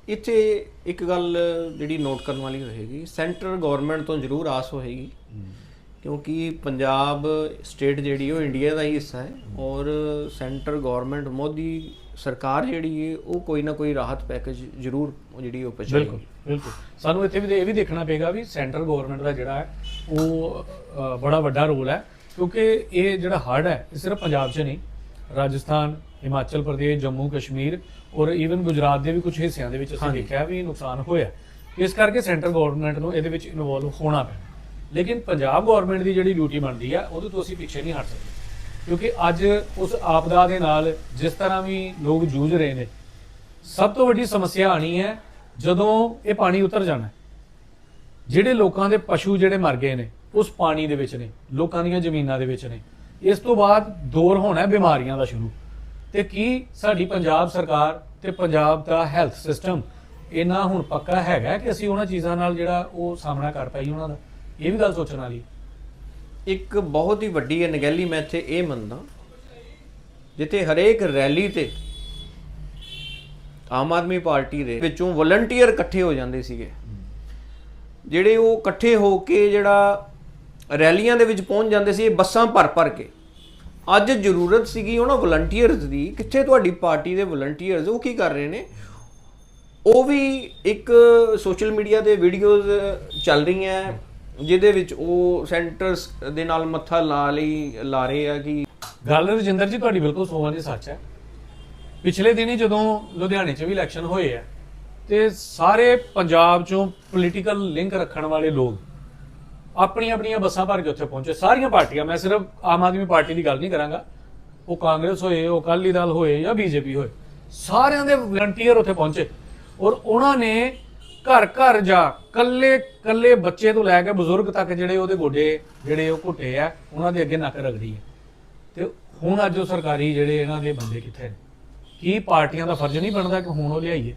ਇੱਥੇ ਇੱਕ ਗੱਲ ਜਿਹੜੀ ਨੋਟ ਕਰਨ ਵਾਲੀ ਹੋਏਗੀ ਸੈਂਟਰ ਗਵਰਨਮੈਂਟ ਤੋਂ ਜ਼ਰੂਰ ਆਸ ਹੋਏਗੀ ਕਿਉਂਕਿ ਪੰਜਾਬ ਸਟੇਟ ਜਿਹੜੀ ਉਹ ਇੰਡੀਆ ਦਾ ਹੀ ਹਿੱਸਾ ਹੈ ਔਰ ਸੈਂਟਰ ਗਵਰਨਮੈਂਟ ਮੋਦੀ ਸਰਕਾਰ ਜਿਹੜੀ ਹੈ ਉਹ ਕੋਈ ਨਾ ਕੋਈ ਰਾਹਤ ਪੈਕੇਜ ਜ਼ਰੂਰ ਜਿਹੜੀ ਉਹ ਪਹੁੰਚਾਏਗੀ। ਬਿਲਕੁਲ ਬਿਲਕੁਲ। ਸਾਨੂੰ ਇੱਥੇ ਵੀ ਇਹ ਵੀ ਦੇਖਣਾ ਪਏਗਾ ਵੀ ਸੈਂਟਰਲ ਗਵਰਨਮੈਂਟ ਦਾ ਜਿਹੜਾ ਹੈ ਉਹ ਬੜਾ ਵੱਡਾ ਰੋਲ ਹੈ। ਕਿਉਂਕਿ ਇਹ ਜਿਹੜਾ ਹੜ੍ਹ ਹੈ ਇਹ ਸਿਰਫ ਪੰਜਾਬ 'ਚ ਨਹੀਂ ਰਾਜਸਥਾਨ ਹਿਮਾਚਲ ਪ੍ਰਦੇਸ਼ ਜੰਮੂ ਕਸ਼ਮੀਰ ਔਰ ਈਵਨ ਗੁਜਰਾਤ ਦੇ ਵੀ ਕੁਝ ਹਿੱਸਿਆਂ ਦੇ ਵਿੱਚ ਅਸੀਂ ਦੇਖਿਆ ਵੀ ਨੁਕਸਾਨ ਹੋਇਆ। ਇਸ ਕਰਕੇ ਸੈਂਟਰਲ ਗਵਰਨਮੈਂਟ ਨੂੰ ਇਹਦੇ ਵਿੱਚ ਇਨਵੋਲਵ ਹੋਣਾ ਪੈਣਾ। ਲੇਕਿਨ ਪੰਜਾਬ ਗਵਰਨਮੈਂਟ ਦੀ ਜਿਹੜੀ ਡਿਊਟੀ ਬਣਦੀ ਆ ਉਹਦੇ ਤੋਂ ਅਸੀਂ ਪਿੱਛੇ ਨਹੀਂ ਹਟ ਸਕਦੇ। ਕਿਉਂਕਿ ਅੱਜ ਉਸ ਆਪਦਾ ਦੇ ਨਾਲ ਜਿਸ ਤਰ੍ਹਾਂ ਵੀ ਲੋਕ ਜੂਝ ਰਹੇ ਨੇ, ਸਭ ਤੋਂ ਵੱਡੀ ਸਮੱਸਿਆ ਆਣੀ ਹੈ ਜਦੋਂ ਇਹ ਪਾਣੀ ਉਤਰ ਜਾਣਾ ਜਿਹੜੇ ਲੋਕਾਂ ਦੇ ਪਸ਼ੂ ਜਿਹੜੇ ਮਰ ਗਏ ਨੇ, ਉਸ ਪਾਣੀ ਦੇ ਵਿੱਚ ਨੇ, ਲੋਕਾਂ ਦੀਆਂ ਜ਼ਮੀਨਾਂ ਦੇ ਵਿੱਚ ਨੇ, ਇਸ ਤੋਂ ਬਾਅਦ ਦੌਰ ਹੋਣਾ ਹੈ ਬਿਮਾਰੀਆਂ ਦਾ ਸ਼ੁਰੂ। ਤੇ ਕੀ ਸਾਡੀ ਪੰਜਾਬ ਸਰਕਾਰ ਤੇ ਪੰਜਾਬ ਦਾ ਹੈਲਥ ਸਿਸਟਮ ਇਹਨਾਂ ਹੁਣ ਪੱਕਾ ਹੈਗਾ ਕਿ ਅਸੀਂ ਉਹਨਾਂ ਚੀਜ਼ਾਂ ਨਾਲ ਜਿਹੜਾ ਉਹ ਸਾਹਮਣਾ ਕਰ ਪਾਈ ਉਹਨਾਂ ਦਾ? ਇਹ ਵੀ ਗੱਲ ਸੋਚਣ ਵਾਲੀ ਇੱਕ ਬਹੁਤ ਹੀ ਵੱਡੀ ਅਣਗਹਿਲੀ ਮੈਂ ਇੱਥੇ ਇਹ ਮੰਨਦਾ ਜਿੱਥੇ ਹਰੇਕ ਰੈਲੀ ਤੇ ਆਮ ਆਦਮੀ ਪਾਰਟੀ ਦੇ ਵਿੱਚੋਂ ਵਲੰਟੀਅਰ ਇਕੱਠੇ ਹੋ ਜਾਂਦੇ ਸੀਗੇ। ਜਿਹੜੇ ਉਹ ਇਕੱਠੇ ਹੋ ਕੇ ਜਿਹੜਾ ਰੈਲੀਆਂ ਦੇ ਵਿੱਚ ਪਹੁੰਚ ਜਾਂਦੇ ਸੀ, ਇਹ ਬੱਸਾਂ ਭਰ ਭਰ ਕੇ। ਅੱਜ ਜ਼ਰੂਰਤ ਸੀਗੀ ਉਹਨਾਂ ਵਲੰਟੀਅਰਸ ਦੀ, ਕਿੱਥੇ ਤੁਹਾਡੀ ਪਾਰਟੀ ਦੇ ਵਲੰਟੀਅਰਸ, ਉਹ ਕੀ ਕਰ ਰਹੇ ਨੇ? ਉਹ ਵੀ ਇੱਕ ਸੋਸ਼ਲ ਮੀਡੀਆ ਤੇ ਵੀਡੀਓਜ਼ ਚੱਲ ਰਹੀਆਂ ਜਿਹਦੇ ਵਿੱਚ ਉਹ ਸੈਂਟਰਸ ਦੇ ਨਾਲ ਮੱਥਾ ਲਾ ਲਈ, ਲਾ ਰਹੇ ਆ ਕਿ ਗੱਲ ਰਜਿੰਦਰ ਜੀ, ਤੁਹਾਡੀ ਬਿਲਕੁਲ ਸੋਹਾਂ ਦੀ ਸੱਚ ਹੈ। ਪਿਛਲੇ ਦਿਨੀ ਜਦੋਂ ਲੁਧਿਆਣੇ 'ਚ ਵੀ ਇਲੈਕਸ਼ਨ ਹੋਏ ਆ ਤੇ ਸਾਰੇ ਪੰਜਾਬ 'ਚੋਂ ਪੋਲੀਟੀਕਲ ਲਿੰਕ ਰੱਖਣ ਵਾਲੇ ਲੋਕ ਆਪਣੀਆਂ ਆਪਣੀਆਂ ਬੱਸਾਂ ਭਰ ਕੇ ਉੱਥੇ ਪਹੁੰਚੇ। ਸਾਰੀਆਂ ਪਾਰਟੀਆਂ, ਮੈਂ ਸਿਰਫ ਆਮ ਆਦਮੀ ਪਾਰਟੀ ਦੀ ਗੱਲ ਨਹੀਂ ਕਰਾਂਗਾ। ਉਹ ਕਾਂਗਰਸ ਹੋਏ, ਉਹ ਅਕਾਲੀ ਦਲ ਹੋਏ ਜਾਂ ਬੀਜੇਪੀ ਹੋਏ, ਸਾਰਿਆਂ ਦੇ ਵਲੰਟੀਅਰ ਉੱਥੇ ਪਹੁੰਚੇ। ਔਰ ਉਹਨਾਂ ਨੇ ਘਰ ਘਰ ਜਾ, ਕੱਲੇ ਕੱਲੇ ਬੱਚੇ ਤੋਂ ਲੈ ਕੇ ਬਜ਼ੁਰਗ ਤੱਕ ਜਿਹੜੇ ਉਹਦੇ ਗੋਡੇ, ਜਿਹੜੇ ਉਹ ਘੁੱਟੇ ਆ, ਉਹਨਾਂ ਦੇ ਅੱਗੇ ਨੱਕ ਰਗੜੀ ਹੈ ਤੇ ਹੁਣ ਅੱਜ ਉਹ ਸਰਕਾਰੀ ਜਿਹੜੇ ਇਹਨਾਂ ਦੇ ਬੰਦੇ ਕਿੱਥੇ ਨੇ? ਕੀ ਪਾਰਟੀਆਂ ਦਾ ਫਰਜ਼ ਨਹੀਂ ਬਣਦਾ ਕਿ ਹੁਣ ਉਹ ਲਿਆਈਏ?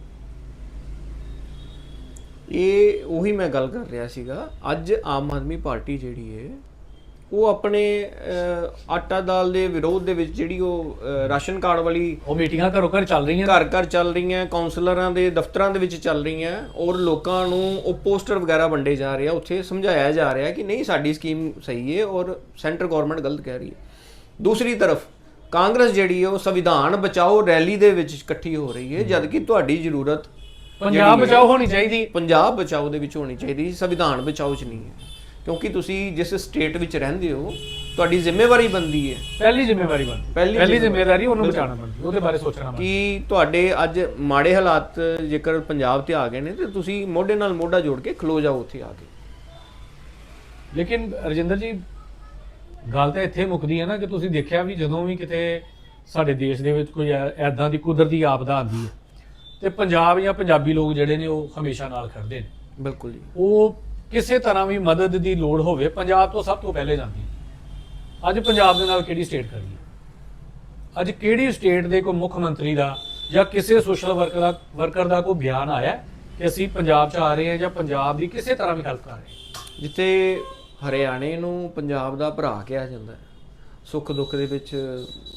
ਇਹ ਉਹੀ ਮੈਂ ਗੱਲ ਕਰ ਰਿਹਾ ਸੀਗਾ। ਅੱਜ ਆਮ ਆਦਮੀ ਪਾਰਟੀ ਜਿਹੜੀ ਹੈ ਉਹ ਆਪਣੇ ਆਟਾ ਦਾਲ ਦੇ ਵਿਰੋਧ ਦੇ ਵਿੱਚ ਜਿਹੜੀ ਉਹ ਰਾਸ਼ਨ ਕਾਰਡ ਵਾਲੀ ਉਹ ਮੀਟਿੰਗਾਂ ਘਰੋਂ ਘਰ ਚੱਲ ਰਹੀਆਂ? ਘਰ ਘਰ ਚੱਲ ਰਹੀਆਂ ਕਾਉਂਸਲਰਾਂ ਦੇ ਦਫ਼ਤਰਾਂ ਦੇ ਵਿੱਚ ਚੱਲ ਰਹੀਆਂ ਔਰ ਲੋਕਾਂ ਨੂੰ ਉਹ ਪੋਸਟਰ ਵਗੈਰਾ ਵੰਡੇ ਜਾ ਰਹੇ ਆ ਉੱਥੇ ਸਮਝਾਇਆ ਜਾ ਰਿਹਾ ਕਿ ਨਹੀਂ ਸਾਡੀ ਸਕੀਮ ਸਹੀ ਹੈ ਔਰ ਸੈਂਟਰ ਗਵਰਨਮੈਂਟ ਗਲਤ ਕਹਿ ਰਹੀ ਹੈ। ਦੂਸਰੀ ਤਰਫ ਕਾਂਗਰਸ ਜਿਹੜੀ ਹੈ ਉਹ ਸੰਵਿਧਾਨ ਬਚਾਓ ਰੈਲੀ ਦੇ ਵਿੱਚ ਇਕੱਠੀ ਹੋ ਰਹੀ ਹੈ ਜਦ ਕਿ ਤੁਹਾਡੀ ਜ਼ਰੂਰਤ ਪੰਜਾਬ ਬਚਾਓ ਹੋਣੀ ਚਾਹੀਦੀ। ਪੰਜਾਬ ਬਚਾਓ ਦੇ ਵਿੱਚ ਹੋਣੀ ਚਾਹੀਦੀ ਸੰਵਿਧਾਨ ਬਚਾਓ 'ਚ ਨਹੀਂ ਹੈ। ਕਿਉਂਕਿ ਤੁਸੀਂ ਜਿਸ ਸਟੇਟ ਵਿੱਚ ਰਹਿੰਦੇ ਹੋ ਤੁਹਾਡੀ ਜ਼ਿੰਮੇਵਾਰੀ ਬੰਦੀ ਹੈ। ਪਹਿਲੀ ਜ਼ਿੰਮੇਵਾਰੀ ਬਣ ਪਹਿਲੀ ਪਹਿਲੀ ਜ਼ਿੰਮੇਵਾਰੀ। ਉਹਨੂੰ ਬਚਾਉਣਾ ਬਣਦੀ ਉਹਦੇ ਬਾਰੇ ਸੋਚਣਾ ਬਣਦਾ ਕਿ ਤੁਹਾਡੇ ਅੱਜ ਮਾੜੇ ਹਾਲਾਤ ਜੇਕਰ ਪੰਜਾਬ ਤੇ ਆ ਗਏ ਨੇ ਤੇ ਤੁਸੀਂ ਮੋਢੇ ਨਾਲ ਮੋਢਾ ਜੋੜ ਕੇ ਖਲੋ ਜਾਓ ਉੱਥੇ ਆ ਕੇ। ਲੇਕਿਨ ਰਜਿੰਦਰ ਜੀ ਗੱਲ ਤਾਂ ਇੱਥੇ ਮੁੱਕਦੀ ਹੈ ਨਾ ਕਿ ਤੁਸੀਂ ਦੇਖਿਆ ਵੀ ਜਦੋਂ ਵੀ ਕਿਤੇ ਸਾਡੇ ਦੇਸ਼ ਦੇ ਵਿੱਚ ਕੋਈ ਐਦਾਂ ਦੀ ਕੁਦਰਤੀ ਆਪਦਾ ਆਉਂਦੀ ਹੈ ਤੇ ਪੰਜਾਬ ਜਾਂ ਪੰਜਾਬੀ ਲੋਕ ਜਿਹੜੇ ਨੇ ਉਹ ਹਮੇਸ਼ਾ ਨਾਲ ਖੜਦੇ ਨੇ। ਬਿਲਕੁਲ ਜੀ। ਉਹ ਕਿਸੇ ਤਰ੍ਹਾਂ ਵੀ ਮਦਦ ਦੀ ਲੋੜ ਹੋਵੇ, ਪੰਜਾਬ ਤੋਂ ਸਭ ਤੋਂ ਪਹਿਲੇ ਜਾਂਦੀ ਹੈ। ਅੱਜ ਪੰਜਾਬ ਦੇ ਨਾਲ ਕਿਹੜੀ ਸਟੇਟ ਖੜੀ ਹੈ? ਅੱਜ ਕਿਹੜੀ ਸਟੇਟ ਦੇ ਕੋਈ ਮੁੱਖ ਮੰਤਰੀ ਦਾ ਜਾਂ ਕਿਸੇ ਸੋਸ਼ਲ ਵਰਕਰ ਦਾ ਵਰਕਰ ਦਾ ਕੋਈ ਬਿਆਨ ਆਇਆ ਕਿ ਅਸੀਂ ਪੰਜਾਬ 'ਚ ਆ ਰਹੇ ਹਾਂ ਜਾਂ ਪੰਜਾਬ ਦੀ ਕਿਸੇ ਤਰ੍ਹਾਂ ਵੀ ਹੈਲਪ ਕਰ ਰਹੇ ਹਾਂ? ਜਿੱਥੇ ਹਰਿਆਣੇ ਨੂੰ ਪੰਜਾਬ ਦਾ ਭਰਾ ਕਿਹਾ ਜਾਂਦਾ ਹੈ, ਸੁੱਖ ਦੁੱਖ ਦੇ ਵਿੱਚ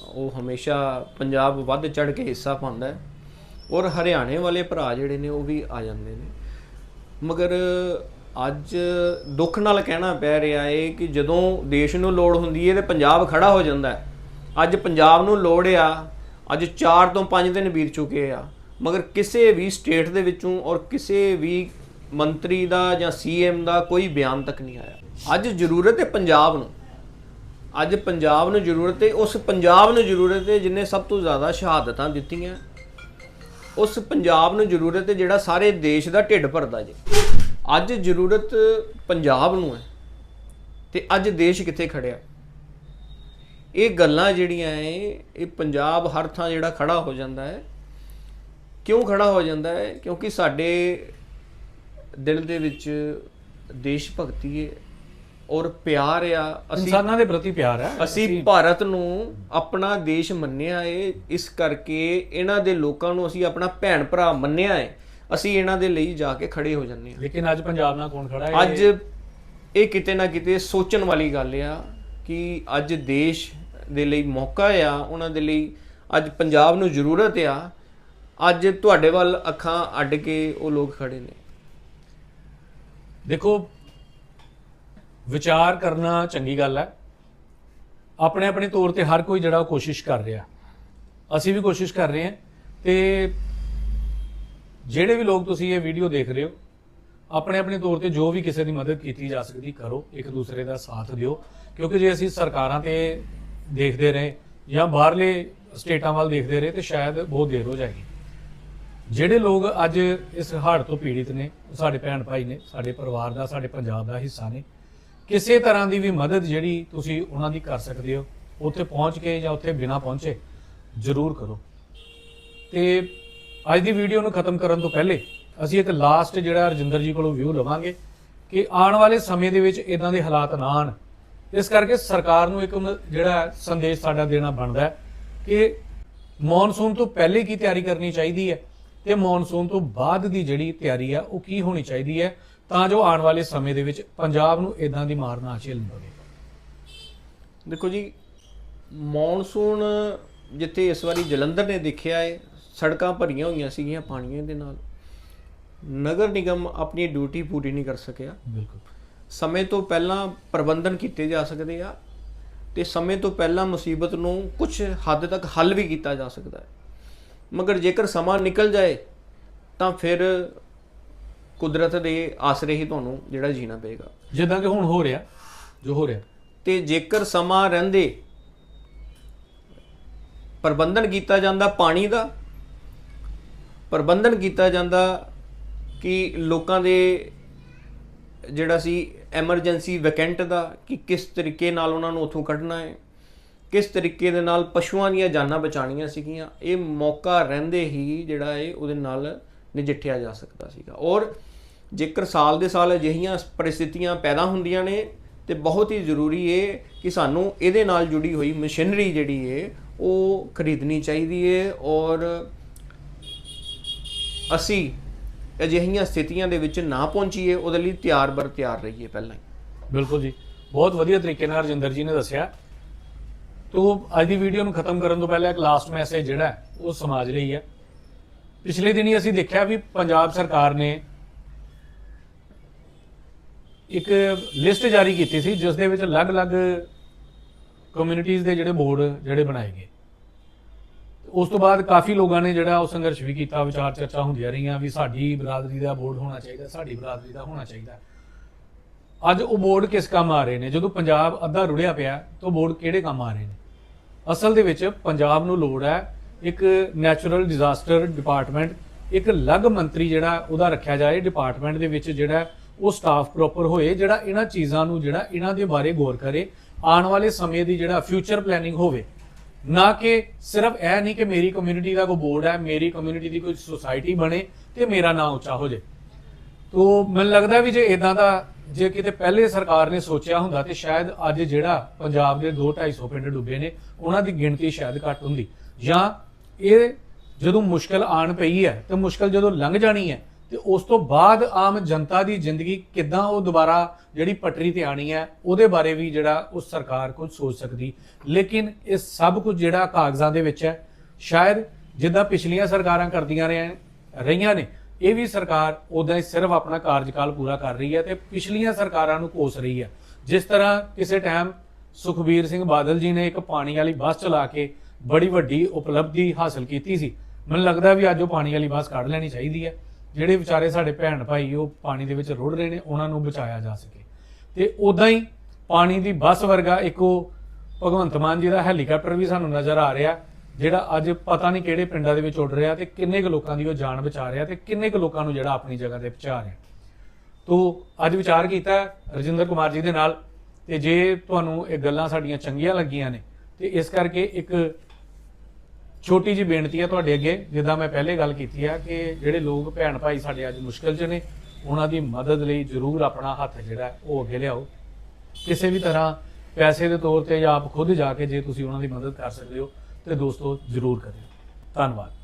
ਉਹ ਹਮੇਸ਼ਾ ਪੰਜਾਬ ਵੱਧ ਚੜ ਕੇ ਹਿੱਸਾ ਪਾਉਂਦਾ ਹੈ ਔਰ ਹਰਿਆਣੇ ਵਾਲੇ ਭਰਾ ਜਿਹੜੇ ਨੇ ਉਹ ਵੀ ਆ ਜਾਂਦੇ ਨੇ। ਮਗਰ ਅੱਜ ਦੁੱਖ ਨਾਲ ਕਹਿਣਾ ਪੈ ਰਿਹਾ ਏ ਕਿ ਜਦੋਂ ਦੇਸ਼ ਨੂੰ ਲੋੜ ਹੁੰਦੀ ਏ ਤੇ ਪੰਜਾਬ ਖੜਾ ਹੋ ਜਾਂਦਾ ਅੱਜ ਪੰਜਾਬ ਨੂੰ ਲੋੜ ਆ, ਅੱਜ 4 ਤੋਂ 5 ਦਿਨ ਬੀਤ ਚੁੱਕੇ ਆ, ਮਗਰ ਕਿਸੇ ਵੀ ਸਟੇਟ ਦੇ ਵਿੱਚੋਂ ਔਰ ਕਿਸੇ ਵੀ ਮੰਤਰੀ ਦਾ ਜਾਂ ਸੀਐਮ ਦਾ ਕੋਈ ਬਿਆਨ ਤੱਕ ਨਹੀਂ ਆਇਆ। ਅੱਜ ਜ਼ਰੂਰਤ ਹੈ ਪੰਜਾਬ ਨੂੰ। ਅੱਜ ਪੰਜਾਬ ਨੂੰ ਜ਼ਰੂਰਤ ਹੈ ਉਸ ਪੰਜਾਬ ਨੂੰ ਜ਼ਰੂਰਤ ਹੈ ਜਿਨੇ ਸਭ ਤੋਂ ਜ਼ਿਆਦਾ ਸ਼ਹਾਦਤਾਂ ਦਿੱਤੀਆਂ। ਉਸ ਪੰਜਾਬ ਨੂੰ ਜ਼ਰੂਰਤ ਹੈ ਜਿਹੜਾ ਸਾਰੇ ਦੇਸ਼ ਦਾ ਢਿੱਡ ਭਰਦਾ ਜੇ। ਅੱਜ ਜ਼ਰੂਰਤ ਪੰਜਾਬ ਨੂੰ ਹੈ ਤੇ ਅੱਜ ਦੇਸ਼ ਕਿੱਥੇ ਖੜਿਆ? ਇਹ ਗੱਲਾਂ ਜਿਹੜੀਆਂ ਹੈ ਇਹ ਪੰਜਾਬ ਹਰ ਥਾਂ ਜਿਹੜਾ ਖੜਾ ਹੋ ਜਾਂਦਾ ਹੈ। ਕਿਉਂ ਖੜਾ ਹੋ ਜਾਂਦਾ ਹੈ? ਕਿਉਂਕਿ ਸਾਡੇ ਦਿਲ ਦੇ ਵਿੱਚ ਦੇਸ਼ ਭਗਤੀ ਹੈ ਔਰ ਪਿਆਰ ਆ। ਅਸੀਂ ਇਨਸਾਨਾਂ ਦੇ ਪ੍ਰਤੀ ਪਿਆਰ ਹੈ। ਅਸੀਂ ਭਾਰਤ ਨੂੰ ਆਪਣਾ ਦੇਸ਼ ਮੰਨਿਆ ਏ ਇਸ ਕਰਕੇ ਇਹਨਾਂ ਦੇ ਲੋਕਾਂ ਨੂੰ ਅਸੀਂ ਆਪਣਾ ਭੈਣ ਭਰਾ ਮੰਨਿਆ ਏ ਅਸੀਂ ਇਹਨਾਂ ਦੇ ਲਈ ਜਾ ਕੇ ਖੜੇ ਹੋ ਜੰਨੇ ਲੇਕਿਨ ਅੱਜ ਪੰਜਾਬ ਨਾਲ ਕੌਣ ਖੜਾ ਹੈ? ਅੱਜ ਇਹ ਕਿਤੇ ਨਾ ਕਿਤੇ ਸੋਚਣ ਵਾਲੀ ਗੱਲ ਆ ਕਿ ਅੱਜ ਦੇਸ਼ ਦੇ ਲਈ ਮੌਕਾ ਆ ਉਹਨਾਂ ਦੇ ਲਈ ਅੱਜ ਪੰਜਾਬ ਨੂੰ ਜ਼ਰੂਰਤ ਆ। ਅੱਜ ਤੁਹਾਡੇ ਵੱਲ ਅੱਖਾਂ ਅੱਡ ਕੇ ਉਹ ਲੋਕ ਖੜੇ ਨੇ। ਦੇਖੋ ਵਿਚਾਰ ਕਰਨਾ ਚੰਗੀ ਗੱਲ ਹੈ। ਆਪਣੇ ਆਪਣੇ ਤੌਰ ਤੇ ਹਰ ਕੋਈ ਜਿਹੜਾ ਕੋਸ਼ਿਸ਼ ਕਰ ਰਿਹਾ। ਅਸੀਂ ਵੀ ਕੋਸ਼ਿਸ਼ ਕਰ ਰਹੇ ਹਾਂ ਤੇ ਜਿਹੜੇ ਵੀ ਲੋਕ ਤੁਸੀਂ ਇਹ ਵੀਡੀਓ ਦੇਖ ਰਹੇ ਹੋ, ਆਪਣੇ ਆਪਣੇ ਤੌਰ ਤੇ ਜੋ ਵੀ ਕਿਸੇ ਦੀ ਮਦਦ ਕੀਤੀ ਜਾ ਸਕਦੀ, ਕਰੋ, ਇੱਕ ਦੂਸਰੇ ਦਾ ਸਾਥ ਦਿਓ। ਕਿਉਂਕਿ ਜੇ ਅਸੀਂ ਸਰਕਾਰਾਂ ਤੇ ਦੇਖਦੇ ਰਹੇ ਜਾਂ ਬਾਹਰਲੇ ਸਟੇਟਾਂ ਵੱਲ ਦੇਖਦੇ ਰਹੇ, ਤੇ ਸ਼ਾਇਦ ਬਹੁਤ ਦੇਰ ਹੋ ਜਾਏਗੀ। ਜਿਹੜੇ ਲੋਕ ਅੱਜ ਇਸ ਹੜ੍ਹ ਤੋਂ ਪੀੜਿਤ ਨੇ, ਸਾਡੇ ਭੈਣ ਭਾਈ ਨੇ, ਸਾਡੇ ਪਰਿਵਾਰ ਦਾ, ਸਾਡੇ ਪੰਜਾਬ ਦਾ ਹਿੱਸਾ ਨੇ, ਕਿਸੇ ਤਰ੍ਹਾਂ ਦੀ ਵੀ ਮਦਦ ਜਿਹੜੀ ਤੁਸੀਂ ਉਹਨਾਂ ਦੀ ਕਰ ਸਕਦੇ ਹੋ, ਉੱਥੇ ਪਹੁੰਚ ਕੇ ਜਾਂ ਉੱਥੇ ਬਿਨਾਂ ਪਹੁੰਚੇ, ਜ਼ਰੂਰ ਕਰੋ। ਤੇ ਅੱਜ ਦੀ ਵੀਡੀਓ ਨੂੰ ਖਤਮ ਕਰਨ ਤੋਂ ਪਹਿਲੇ ਅਸੀਂ ਇੱਕ ਲਾਸਟ ਜਿਹੜਾ ਰਜਿੰਦਰ ਜੀ ਕੋਲੋਂ ਵਿਊ ਲਵਾਂਗੇ ਕਿ ਆਉਣ ਵਾਲੇ ਸਮੇਂ ਦੇ ਵਿੱਚ ਇਦਾਂ ਦੇ ਹਾਲਾਤ ਨਾ ਆਣ ਇਸ ਕਰਕੇ ਸਰਕਾਰ ਨੂੰ ਇੱਕ ਜਿਹੜਾ ਸੰਦੇਸ਼ ਸਾਡਾ ਦੇਣਾ ਬਣਦਾ ਹੈ ਕਿ ਮੌਨਸੂਨ ਤੋਂ ਪਹਿਲੇ ਕੀ ਤਿਆਰੀ ਕਰਨੀ ਚਾਹੀਦੀ ਹੈ ਤੇ ਮੌਨਸੂਨ ਤੋਂ ਬਾਅਦ ਦੀ ਜਿਹੜੀ ਤਿਆਰੀ ਹੈ ਉਹ ਕੀ ਹੋਣੀ ਚਾਹੀਦੀ ਹੈ, ਤਾਂ ਜੋ ਆਉਣ ਵਾਲੇ ਸਮੇਂ ਦੇ ਵਿੱਚ ਪੰਜਾਬ ਨੂੰ ਇਦਾਂ ਦੀ ਮਾਰ ਨਾ ਝੇਲਣੀ ਪਵੇ। ਦੇਖੋ ਜੀ, ਮੌਨਸੂਨ ਜਿੱਥੇ ਇਸ ਵਾਰੀ ਜਲੰਧਰ ਨੇ ਦੇਖਿਆ ਹੈ ਸੜਕਾਂ ਭਰੀਆਂ ਹੋਈਆਂ ਸੀਗੀਆਂ ਪਾਣੀਆਂ ਦੇ ਨਾਲ। ਨਗਰ ਨਿਗਮ ਆਪਣੀ ਡਿਊਟੀ ਪੂਰੀ ਨਹੀਂ ਕਰ ਸਕਿਆ। ਬਿਲਕੁਲ। ਸਮੇਂ ਤੋਂ ਪਹਿਲਾਂ ਪ੍ਰਬੰਧਨ ਕੀਤੇ ਜਾ ਸਕਦੇ ਆ ਤੇ ਸਮੇਂ ਤੋਂ ਪਹਿਲਾਂ ਮੁਸੀਬਤ ਨੂੰ ਕੁਝ ਹੱਦ ਤੱਕ ਹੱਲ ਵੀ ਕੀਤਾ ਜਾ ਸਕਦਾ ਹੈ। ਮਗਰ ਜੇਕਰ ਸਮਾਂ ਨਿਕਲ ਜਾਏ ਤਾਂ ਫਿਰ ਕੁਦਰਤ ਦੇ ਆਸਰੇ ਹੀ ਤੁਹਾਨੂੰ ਜਿਹੜਾ ਜੀਣਾ ਪਏਗਾ। ਜਿੱਦਾਂ ਕਿ ਹੁਣ ਹੋ ਰਿਹਾ ਜੋ ਹੋ ਰਿਹਾ। ਤੇ ਜੇਕਰ ਸਮਾਂ ਰਹਿੰਦੇ ਪ੍ਰਬੰਧਨ ਕੀਤਾ ਜਾਂਦਾ ਪਾਣੀ ਦਾ ਪ੍ਰਬੰਧਨ ਕੀਤਾ ਜਾਂਦਾ ਕਿ ਲੋਕਾਂ ਦੇ ਜਿਹੜਾ ਸੀ ਐਮਰਜੈਂਸੀ ਵੈਕੈਂਟ ਦਾ ਕਿ ਕਿਸ ਤਰੀਕੇ ਨਾਲ ਉਹਨਾਂ ਨੂੰ ਉੱਥੋਂ ਕੱਢਣਾ ਹੈ, ਕਿਸ ਤਰੀਕੇ ਦੇ ਨਾਲ ਪਸ਼ੂਆਂ ਦੀਆਂ ਜਾਨਾਂ ਬਚਾਉਣੀਆਂ ਸੀਗੀਆਂ, ਇਹ ਮੌਕਾ ਰਹਿੰਦੇ ਹੀ ਜਿਹੜਾ ਹੈ ਉਹਦੇ ਨਾਲ ਨਜਿੱਠਿਆ ਜਾ ਸਕਦਾ ਸੀਗਾ। ਔਰ ਜੇਕਰ ਸਾਲ ਦੇ ਸਾਲ ਅਜਿਹੀਆਂ ਪਰਿਸਥਿਤੀਆਂ ਪੈਦਾ ਹੁੰਦੀਆਂ ਨੇ, ਤੇ ਬਹੁਤ ਹੀ ਜ਼ਰੂਰੀ ਹੈ ਕਿ ਸਾਨੂੰ ਇਹਦੇ ਨਾਲ ਜੁੜੀ ਹੋਈ ਮਸ਼ੀਨਰੀ ਜਿਹੜੀ ਹੈ ਉਹ ਖਰੀਦਣੀ ਚਾਹੀਦੀ ਹੈ ਔਰ ਅਸੀਂ ਅਜਿਹੀਆਂ ਸਥਿਤੀਆਂ ਦੇ ਵਿੱਚ ਨਾ ਪਹੁੰਚੀਏ, ਉਹਦੇ ਲਈ ਤਿਆਰ ਬਰ ਤਿਆਰ ਰਹੀਏ ਪਹਿਲਾਂ ਹੀ। ਬਿਲਕੁਲ ਜੀ। ਬਹੁਤ ਵਧੀਆ ਤਰੀਕੇ ਨਾਲ ਰਜਿੰਦਰ ਜੀ ਨੇ ਦੱਸਿਆ। ਤੋ ਅੱਜ ਦੀ ਵੀਡੀਓ ਨੂੰ ਖਤਮ ਕਰਨ ਤੋਂ ਪਹਿਲਾਂ ਇੱਕ ਲਾਸਟ ਮੈਸੇਜ ਜਿਹੜਾ ਉਹ ਸਮਾਜ ਲਈ ਹੈ। ਪਿਛਲੇ ਦਿਨੀ ਅਸੀਂ ਦੇਖਿਆ ਵੀ ਪੰਜਾਬ ਸਰਕਾਰ ਨੇ ਇੱਕ ਲਿਸਟ ਜਾਰੀ ਕੀਤੀ ਸੀ, ਜਿਸ ਦੇ ਵਿੱਚ ਅਲੱਗ-ਅਲੱਗ ਕਮਿਊਨਿਟੀਆਂ ਦੇ ਜਿਹੜੇ ਬੋਰਡ ਜਿਹੜੇ ਬਣਾਏ ਗਏ। ਉਸ ਤੋਂ ਬਾਅਦ ਕਾਫੀ ਲੋਕਾਂ ਨੇ ਜਿਹੜਾ ਉਹ ਸੰਘਰਸ਼ ਵੀ ਕੀਤਾ, ਵਿਚਾਰ ਚਰਚਾ ਹੁੰਦੀਆਂ ਰਹੀਆਂ ਵੀ ਸਾਡੀ ਬਰਾਦਰੀ ਦਾ ਬੋਰਡ ਹੋਣਾ ਚਾਹੀਦਾ, ਸਾਡੀ ਬਰਾਦਰੀ ਦਾ ਹੋਣਾ ਚਾਹੀਦਾ। ਅੱਜ ਉਹ ਬੋਰਡ ਕਿਸ ਕੰਮ ਆ ਰਹੇ ਨੇ? ਜਦੋਂ ਪੰਜਾਬ ਅੱਧਾ ਰੁੜਿਆ ਪਿਆ, ਤਾਂ ਉਹ ਬੋਰਡ ਕਿਹੜੇ ਕੰਮ ਆ ਰਹੇ ਨੇ? ਅਸਲ ਦੇ ਵਿੱਚ ਪੰਜਾਬ ਨੂੰ ਲੋੜ ਹੈ ਇੱਕ ਨੈਚੁਰਲ ਡਿਜ਼ਾਸਟਰ ਡਿਪਾਰਟਮੈਂਟ ਇੱਕ ਅਲੱਗ ਮੰਤਰੀ ਜਿਹੜਾ ਉਹਦਾ ਰੱਖਿਆ ਜਾਏ ਡਿਪਾਰਟਮੈਂਟ ਦੇ ਵਿੱਚ ਜਿਹੜਾ ਉਹ ਸਟਾਫ ਪ੍ਰੋਪਰ ਹੋਏ, ਜਿਹੜਾ ਇਹਨਾਂ ਚੀਜ਼ਾਂ ਨੂੰ, ਜਿਹੜਾ ਇਹਨਾਂ ਦੇ ਬਾਰੇ ਗੌਰ ਕਰੇ, ਆਉਣ ਵਾਲੇ ਸਮੇਂ ਦੀ ਜਿਹੜਾ ਫਿਊਚਰ ਪਲੈਨਿੰਗ ਹੋਵੇ ਨਾ ਕਿ ਸਿਰਫ ਇਹ ਨਹੀਂ ਕਿ ਮੇਰੀ ਕਮਿਊਨਿਟੀ ਦਾ ਕੋਈ ਬੋਰਡ ਹੈ, ਮੇਰੀ ਕਮਿਊਨਿਟੀ ਦੀ ਕੋਈ ਸੁਸਾਇਟੀ ਬਣੇ ਤੇ ਮੇਰਾ ਨਾਮ ਉੱਚਾ ਹੋ ਜਾਏ। ਤੋ ਮੈਨੂੰ ਲੱਗਦਾ ਵੀ ਜੇ ਇਦਾਂ ਦਾ ਜੇ ਕਿਤੇ ਪਹਿਲੇ ਸਰਕਾਰ ਨੇ ਸੋਚਿਆ ਹੁੰਦਾ ਤੇ ਸ਼ਾਇਦ ਅੱਜ ਜਿਹੜਾ ਪੰਜਾਬ ਦੇ 2-250 ਪਿੰਡ ਡੁੱਬੇ ਨੇ, ਉਹਨਾਂ ਦੀ ਗਿਣਤੀ ਸ਼ਾਇਦ ਘੱਟ ਹੁੰਦੀ। ਜਾਂ ਇਹ ਜਦੋਂ ਮੁਸ਼ਕਲ ਆਣ ਪਈ ਹੈ ਤੇ ਮੁਸ਼ਕਲ ਜਦੋਂ ਲੰਘ ਜਾਣੀ ਹੈ ਤੇ ਉਸ ਤੋਂ ਬਾਅਦ ਆਮ ਜਨਤਾ ਦੀ ਜ਼ਿੰਦਗੀ ਕਿੱਦਾਂ ਉਹ ਦੁਬਾਰਾ ਜਿਹੜੀ ਪਟਰੀ ਤੇ ਆਣੀ ਹੈ, ਉਹਦੇ ਬਾਰੇ ਵੀ ਜਿਹੜਾ ਉਸ ਸਰਕਾਰ ਕੁਝ ਸੋਚ ਸਕਦੀ। ਲੇਕਿਨ ਇਹ ਸਭ ਕੁਝ ਜਿਹੜਾ ਕਾਗਜ਼ਾਂ ਦੇ ਵਿੱਚ ਹੈ, ਸ਼ਾਇਦ ਜਿੱਦਾਂ ਪਿਛਲੀਆਂ ਸਰਕਾਰਾਂ ਕਰਦੀਆਂ ਰਹੀਆਂ ਰਹੀਆਂ ਨੇ, ਇਹ ਵੀ ਸਰਕਾਰ ਉਦਾਂ ਹੀ ਸਿਰਫ ਆਪਣਾ ਕਾਰਜਕਾਲ ਪੂਰਾ ਕਰ ਰਹੀ ਹੈ ਤੇ ਪਿਛਲੀਆਂ ਸਰਕਾਰਾਂ ਨੂੰ ਕੋਸ ਰਹੀ ਹੈ। ਜਿਸ ਤਰ੍ਹਾਂ ਕਿਸੇ ਟਾਈਮ ਸੁਖਬੀਰ ਸਿੰਘ ਬਾਦਲ ਜੀ ਨੇ ਇੱਕ ਪਾਣੀ ਵਾਲੀ ਬੱਸ ਚਲਾ ਕੇ ਬੜੀ ਵੱਡੀ ਉਪਲਬਧੀ ਹਾਸਲ ਕੀਤੀ ਸੀ। ਮੈਨੂੰ ਲੱਗਦਾ ਵੀ ਅੱਜ ਉਹ ਪਾਣੀ ਵਾਲੀ ਬੱਸ ਕੱਢ ਲੈਣੀ ਚਾਹੀਦੀ ਹੈ। ਜਿਹੜੇ ਵਿਚਾਰੇ ਸਾਡੇ ਭੈਣ ਭਾਈ ਉਹ ਪਾਣੀ ਦੇ ਵਿੱਚ ਰੁੜ ਰਹੇ ਨੇ, ਉਹਨਾਂ ਨੂੰ ਬਚਾਇਆ ਜਾ ਸਕੇ। ਤੇ ਉਦਾਂ ਹੀ ਪਾਣੀ ਦੀ ਬੱਸ ਵਰਗਾ ਇੱਕ ਉਹ ਭਗਵੰਤ ਮਾਨ ਜੀ ਦਾ ਹੈਲੀਕਾਪਟਰ ਵੀ ਸਾਨੂੰ ਨਜ਼ਰ ਆ ਰਿਹਾ, ਜਿਹੜਾ ਅੱਜ ਪਤਾ ਨਹੀਂ ਕਿਹੜੇ ਪਿੰਡਾਂ ਦੇ ਵਿੱਚ ਉੱਡ ਰਿਹਾ ਤੇ ਕਿੰਨੇ ਕੁ ਲੋਕਾਂ ਦੀ ਉਹ ਜਾਨ ਬਚਾ ਰਿਹਾ ਤੇ ਕਿੰਨੇ ਕੁ ਲੋਕਾਂ ਨੂੰ ਜਿਹੜਾ ਆਪਣੀ ਜਗ੍ਹਾ ਤੇ ਪਹੁੰਚਾ ਰਿਹਾ। ਤੋ ਅੱਜ ਵਿਚਾਰ ਕੀਤਾ ਰਜਿੰਦਰ ਕੁਮਾਰ ਜੀ ਦੇ ਨਾਲ ਤੇ ਜੇ ਤੁਹਾਨੂੰ ਇਹ ਗੱਲਾਂ ਸਾਡੀਆਂ ਚੰਗੀਆਂ ਲੱਗੀਆਂ ਨੇ, ਤੇ ਇਸ ਕਰਕੇ ਇੱਕ ਛੋਟੀ ਜੀ ਬੇਨਤੀ ਹੈ ਤੁਹਾਡੇ ਅੱਗੇ, ਜਿੱਦਾਂ ਮੈਂ ਪਹਿਲੇ ਗੱਲ ਕੀਤੀ ਹੈ ਕਿ ਜਿਹੜੇ ਲੋਕ ਭੈਣ ਭਾਈ ਸਾਡੇ ਅੱਜ ਮੁਸ਼ਕਲ 'ਚ ਨੇ, ਉਹਨਾਂ ਦੀ ਮਦਦ ਲਈ ਜ਼ਰੂਰ ਆਪਣਾ ਹੱਥ ਜਿਹੜਾ ਉਹ ਅੱਗੇ ਲਿਆਓ। ਕਿਸੇ ਵੀ ਤਰ੍ਹਾਂ ਪੈਸੇ ਦੇ ਤੌਰ ਤੇ ਜਾਂ ਆਪ ਖੁਦ ਜਾ ਕੇ ਜੇ ਤੁਸੀਂ ਉਹਨਾਂ ਦੀ ਮਦਦ ਕਰ ਸਕਦੇ ਹੋ, ਤੇ ਦੋਸਤੋ ਜ਼ਰੂਰ ਕਰਿਓ। ਧੰਨਵਾਦ।